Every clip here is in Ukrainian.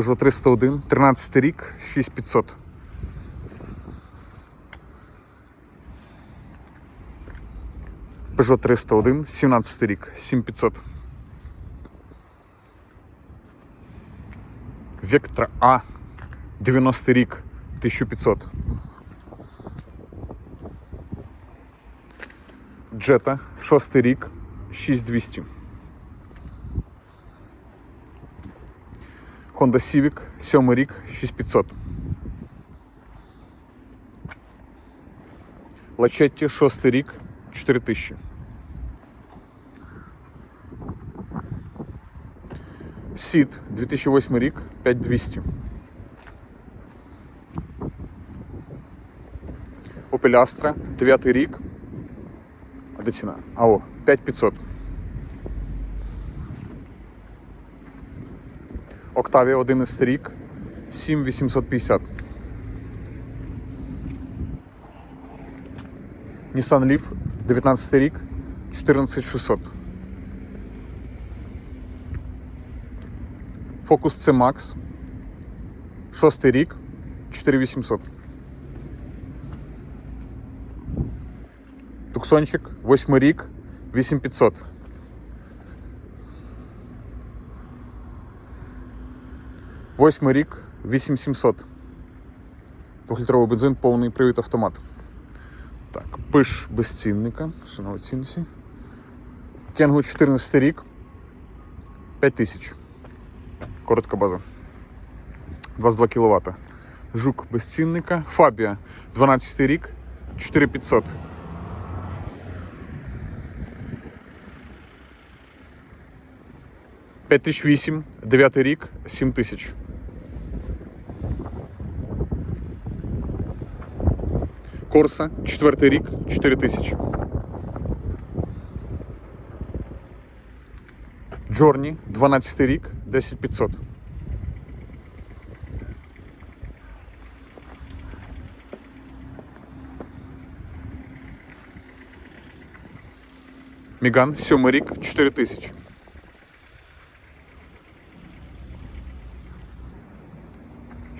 Peugeot 301, 13 рік, 6500. Peugeot 301, 17 рік, 7500. Vectra A, 90 рік, 1500. Jetta, 6 рік, 6200. Honda Civic, 7 рік, 6500. Lachetti, 6 рік, 4000. Сід, 2008 рік, 5200. Opel Astra, 9 рік. А де ціна? А о, 5500. Octavia 11 рік, 7850. Nissan Leaf 19 рік, 14600. Focus C Max 6 рік, 4800. Туксончик 8 рік, 8500. Восьмий рік 8700. Двохлітровий бензин, повний привід автомат. Так, пиш без цінника, що на оцінці. Кенгу 14 рік. 5000. Коротка база. 22 кВт. Жук без цінника. Фабія 12 рік. 4500. П'ять тисяч вісім, дев'ятий рік, сім тисяч. Корса, четвертий рік, 4 тисячі. Джорні, 12 рік, 10500. Міган, 7 рік, 4 тисячі.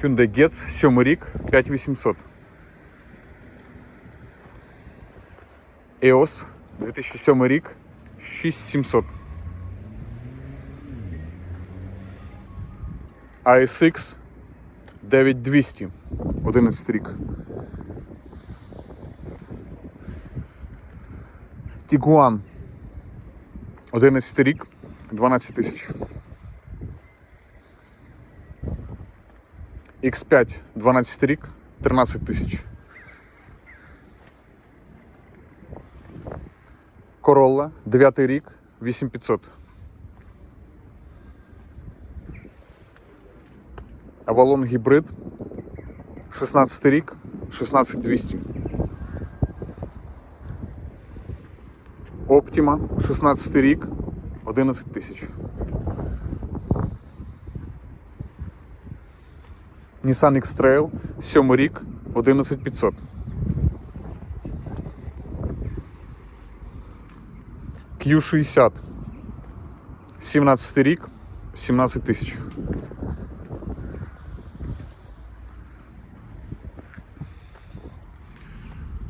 Hyundai Getz, 7 рік, 5800. EOS, 2007 рік, 6700. ASX 9200, 11 рік. Tiguan, 11 рік, 12 тисяч. X5 12 рік, 13 тисяч. Corolla 9 рік, 8500. Avalon гібрид 16 рік, 16200. Optima 16 рік, 11 тисяч. Nissan X-Trail 7 рік, 11500. Q60 17 рік, 17 тисяч.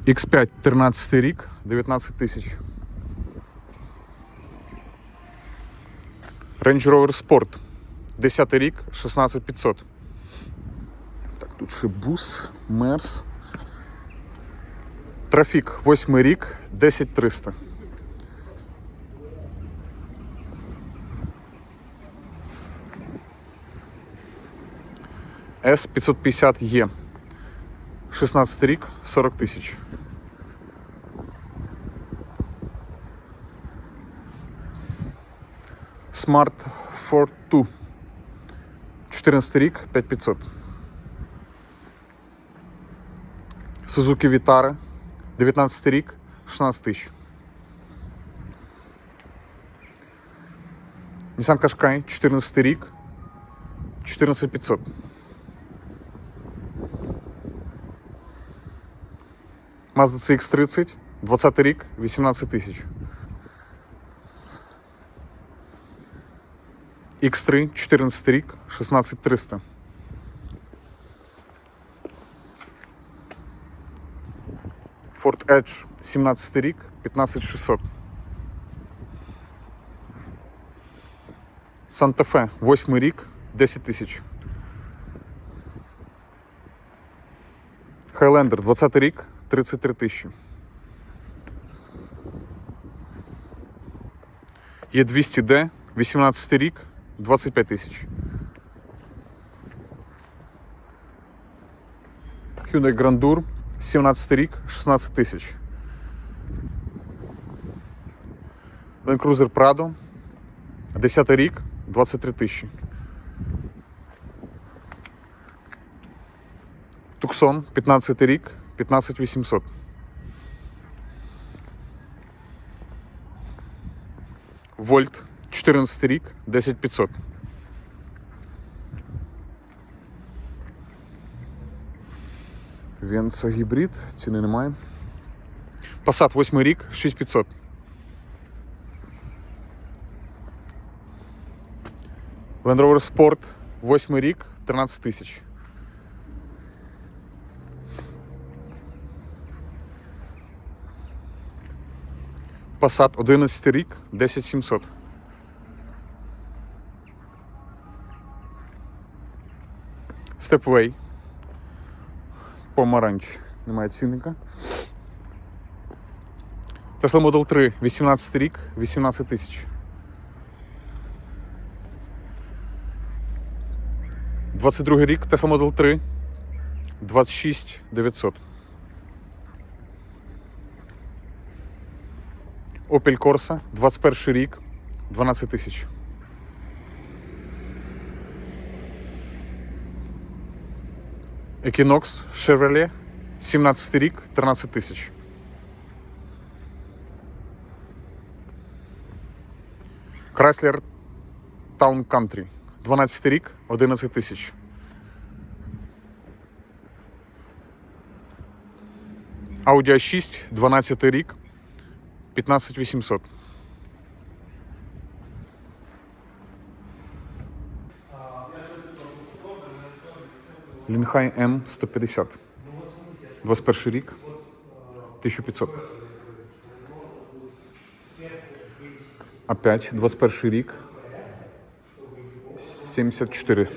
X5 13 рік, 19 тисяч. Range Rover Sport 10 рік, 16500. Так, тут ще бус, мерс. Трафік 8 рік, 10300. С 550 Е. 16 рік, 40 тисяч. Smart Ford 2. 14 рік, 5500. Suzuki Vitara. 19 рік, 16 тисяч. Nissan Qashqai, 14 рік, 14500. Mazda CX-30, 20 рік, 18 тисяч. X3, 14 рік, 16300. Ford Edge, 17 рік, 15600. Santa Fe, 8 рік, 10 тисяч. Highlander, 20 рік, 33 тисячі. Є 200D, 18 рік, 25 тисяч. Hyundai Grand 17 рік, 16 тисяч. Land Cruiser Prado, 10 рік, 23 тисячі. Tucson, 15 рік, 15 800. Вольт, 14 рік, 10 500. Венца гібрид, ціни немає. Passat 8 рік, 6500. Land Rover Sport 8 рік, 13 тисяч. Passat 11 рік, 10 700. Stepway. Помаранч. Немає цінника. Tesla Model 3, 18 рік, 18 тисяч. 22 рік, Tesla Model 3, 26 900. Opel Corsa, 21 рік, 12 тисяч. Equinox Chevrolet, 17 рік, 13 тисяч. Chrysler Town Country, 12 рік, 11 тисяч. Audi A6, 12 рік, 15 800. Лінхай М 150. 21 рік. 1500. Опять 21 рік. 74.